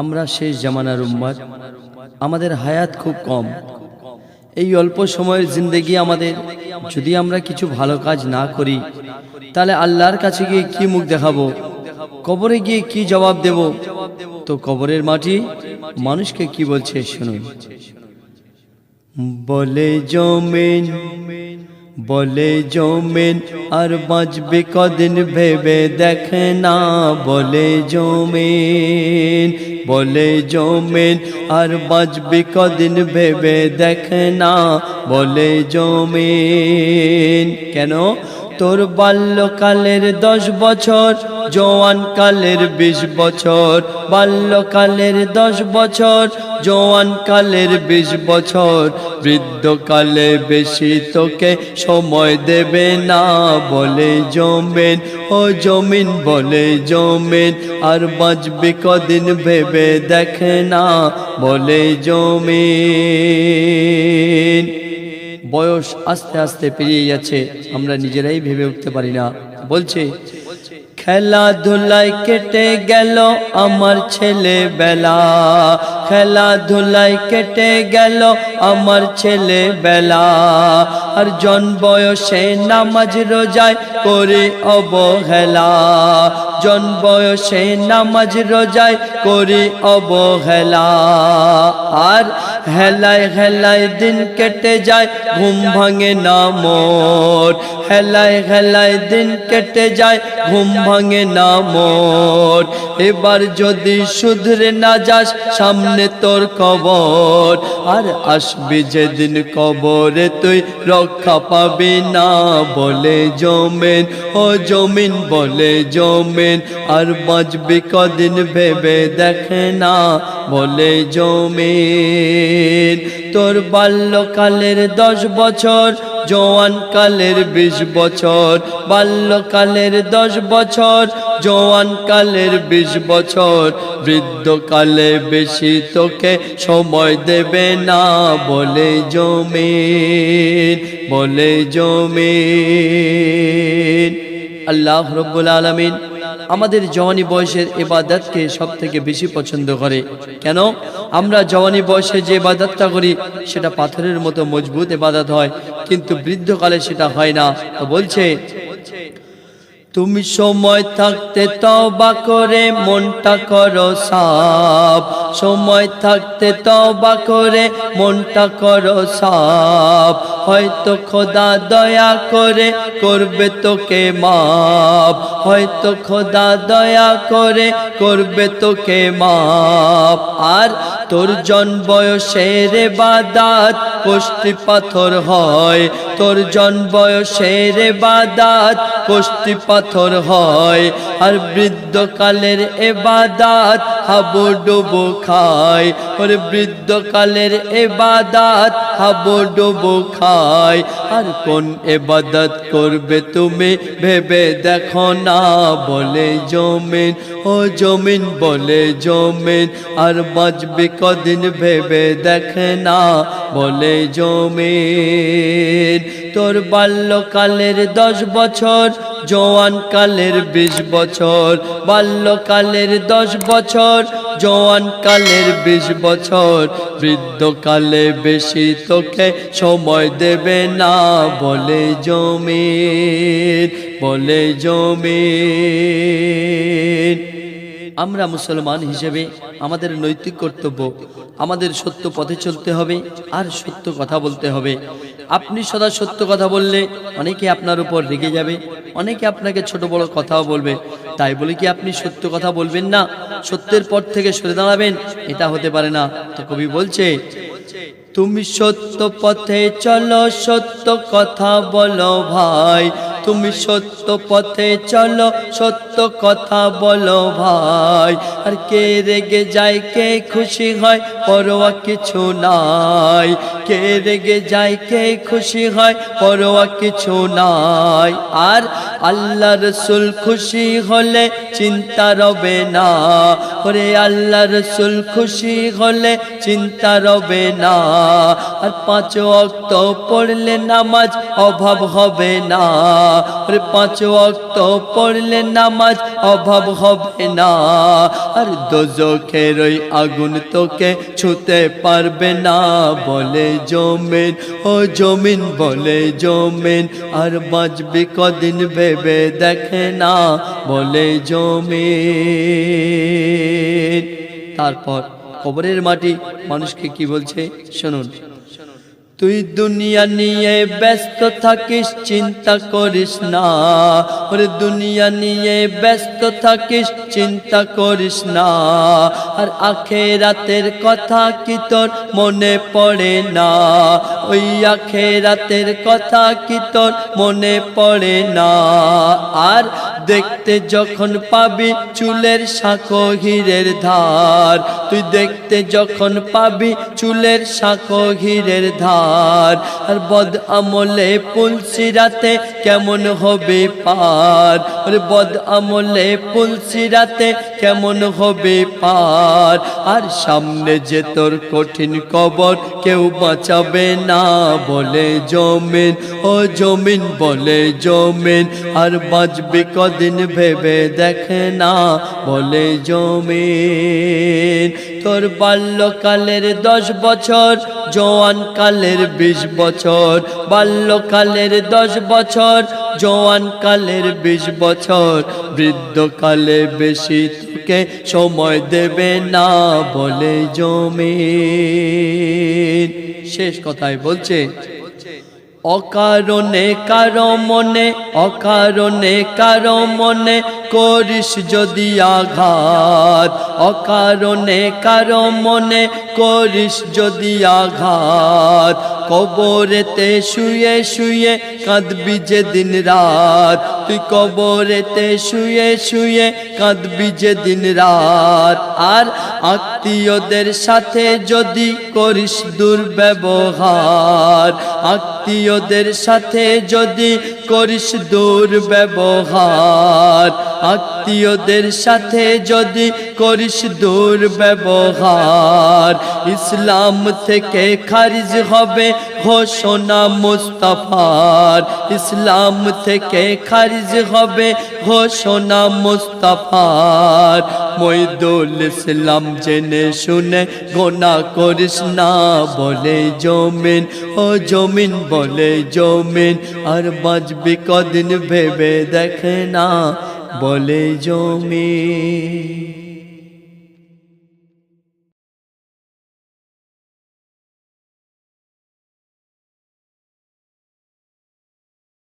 আমরা শেষ জামানার উম্মাদ। আমাদের হায়াত খুব কম। এই অল্প সময়ের জিন্দেগি আমাদের। যদি আমরা কিছু ভালো কাজ না করি, তাহলে আল্লাহর কাছে গিয়ে কি মুখ দেখাবো? কবরে গিয়ে কি জবাব দেব? তো কবরের মাটি মানুষকে কি বলছে শুনুন। বলে জমিন, বলে জমেন, আর বাঁচবে কদিন ভেবে দেখে না। বলে জমিন বলে জমিন আর বাঁচবি কদিন ভেবে দেখে না। বলে জমিন, কেন? তোর বাল্যকালের দশ বছর জওয়ান কালের বিশ বছর, বাল্যকালের দশ বছর জওয়ান কালের বিশ বছর বৃদ্ধকালে বেশি তোকে সময় দেবে না, বলে জমেন, ও জমিন, বলে জমিন, আর বাঁচবে কদিন ভেবে দেখে না, বলে জমিন। বয়স আস্তে আস্তে পেরিয়ে যাচ্ছে, আমরা নিজেরাই ভেবে উঠতে পারি না। বলছে, খেলাধুলায় কেটে গেল আমার ছেলে বেলা খেলাধুলায় কেটে গেল আমার ছেলে বেলা আর জন বয়সে নামাজ রোজায় করে অবহেলা। জন বয়সে নামাজ রোজায় করে অবহেলা। আর হেলায় হেলায় দিন কেটে যায়, ঘুম ভাঙে না মোর। হেলায় হেলায় দিন কেটে যায়, ঘুম ভাঙে না মোর। এবার যদি শুধরে না যাস, সামনে তোর কবর। আর আসবি যেদিন কবরে, তুই রক্ষা পাবি না, বলে জমেন। ও জমিন, বলে জমেন। আর বাঁচবি কদিন ভেবে দেখে না, বলে জমিন। তোর বাল্যকালের দশ বছর জওয়ান কালের বিশ বছর। বাল্যকালের দশ বছর জওয়ান কালের বিশ বছর। বৃদ্ধকালে বেশি তোকে সময় দেবে না, বলে জমিন বলে জমিন। আল্লাহ রব্বুল আলমিন আমাদের জওয়ানি বয়সের এবাদতকে সব থেকে বেশি পছন্দ করে। কেন? আমরা জওয়ানি বয়সে যে এবাদতটা করি, সেটা পাথরের মতো মজবুত এবাদত হয়, কিন্তু বৃদ্ধকালে সেটা হয় না। তো বলছে তুমি সময় থাকতে তবা করে মনটা করো সাপ সময় থাকতে তবা করে মনটা করো সাপ হয়তো খোদা দয়া করে করবে তোকে মাপ হয়তো খোদা দয়া করে করবে তোকে মাপ আর তোর জন বয়সের বাদাত কষ্টি পাথর হয়। তোর জন বয়সের বাদাত কষ্টি পাথর হয়। আর বৃদ্ধকালের এবাদাত হাবো ডুবো খায়। ওর বৃদ্ধকালের এবাদাত হাবো ডুবো খায়। আর কোন এবাদত করবে তুমি ভেবে দেখো না, বলে জমিন, ও জমিন, বলে জমিন। আর বাঁচবে কদিন ভেবে দেখে না, বলে জমিন। তোর বাল্যকালের দশ বছর জওয়ান কালের বিশ বছর, বাল্যকালের দশ বছর জওয়ান কালের বিশ বছর। বৃদ্ধকালে বেশি তোকে সময় দেবে না, বলে জমিন বলে জমিন আমরা মুসলমান হিসেবে আমাদের নৈতিক কর্তব্য, আমাদের সত্য পথে চলতে হবে আর সত্য কথা বলতে হবে। আপনি সদা সত্য কথা বললে অনেকে আপনার উপর রেগে যাবে, অনেকে আপনাকে ছোট বড় কথাও বলবে। তাই বলে কি আপনি সত্য কথা বলবেন না? সত্যের পর থেকে সরে দাঁড়াবেন, এটা হতে পারে না। তো কবি বলছে, তুমি সত্য পথে চলো, সত্য কথা বলো ভাই। তুমি সত্য পথে চলো, সত্য কথা বলো ভাই। আর কে রেগে যায়, কে খুশি হয়, পরোয়া কিছু নাই। কে রেগে যায়, কে খুশি হয়, পরোয়া কিছু নাই। আর আল্লাহ রসুল খুশি হলে চিন্তা রবে না। ওরে আল্লাহ রসুল খুশি হলে চিন্তা রবে না। আর পাঁচ অক্ত পড়লে নামাজ অভাব হবে না। ওরে পাঁচ অক্ত পড়লে নামাজ অভাব হবে না। আর দোজখের ওই আগুন তোকে ছুতে পারবে না। বলে জমিন, ও জমিন, বলে জমিন, আর বাঁচবি কদিন ভেবে দেখে না। বলে জমিন। তারপর কবরের মাটি মানুষকে কি বলছে? শুনুন। তুই দুনিয়া নিয়ে ব্যস্ত থাকিস, চিন্তা করিস না। ওরে দুনিয়া নিয়ে ব্যস্ত থাকিস, চিন্তা করিস না। আর আখেরাতের কথা কি তোর মনে পড়ে না? ওই আখেরাতের কথা কি তোর মনে পড়ে না? আর দেখতে যখন পাবি চুলের শাখো হীরের ধার, তুই দেখতে যখন পাবি চুলের শাখো হীরের ধার, আর বদ আমলে পুলসি রাতে কেমন হবে পার? আর বদ আমলে পুলসি রাতে কেমন হবে পার? আর সামনে যে তোর কঠিন কবর, কেউ বাঁচাবে না বলে জমিন। ও জমিন বলে জমিন, আর বাঁচবি কদিন ভেবে দেখে না বলে জমিন। তোর বাল্যকালের দশ বছর জোয়ান কালের বিশ বছর, বাল্যকালের দশ বছর জোয়ান কালের বিশ বছর বৃদ্ধকালে বেশি তোকে সময় দেবে না বলে জমি শেষ কথায় বলছে, অকারণে কারও মনে, অকারণে কারও মনে করিস যদি আঘাত, অকারণে কারও মনে করিস যদি আঘাত। কবরেতে শুয়ে শুয়ে কাঁদবি যে দিন রাত, তুই কবরেতে শুয়ে শুয়ে কাঁদবি যে দিন রাত। আর আত্মীয়দের সাথে যদি করিস দুর্ব্যবহার, আত্মীয়দের সাথে যদি করিস দুর্ব্যবহার আত্মীয়দের সাথে যদি করিস দুর্ব্যবহার, ইসলাম থেকে খারিজ হবে ঘোষণা মুস্তাফার। ইসলাম থেকে খারিজ হবে ঘোষণা মুস্তাফার। মইদুল ইসলাম জেনে শুনে গোনা করিস না, বলে জমিন, ও জমিন বলে জমিন। আর বাঁচবি কদিন ভেবে দেখে না বলে জমিন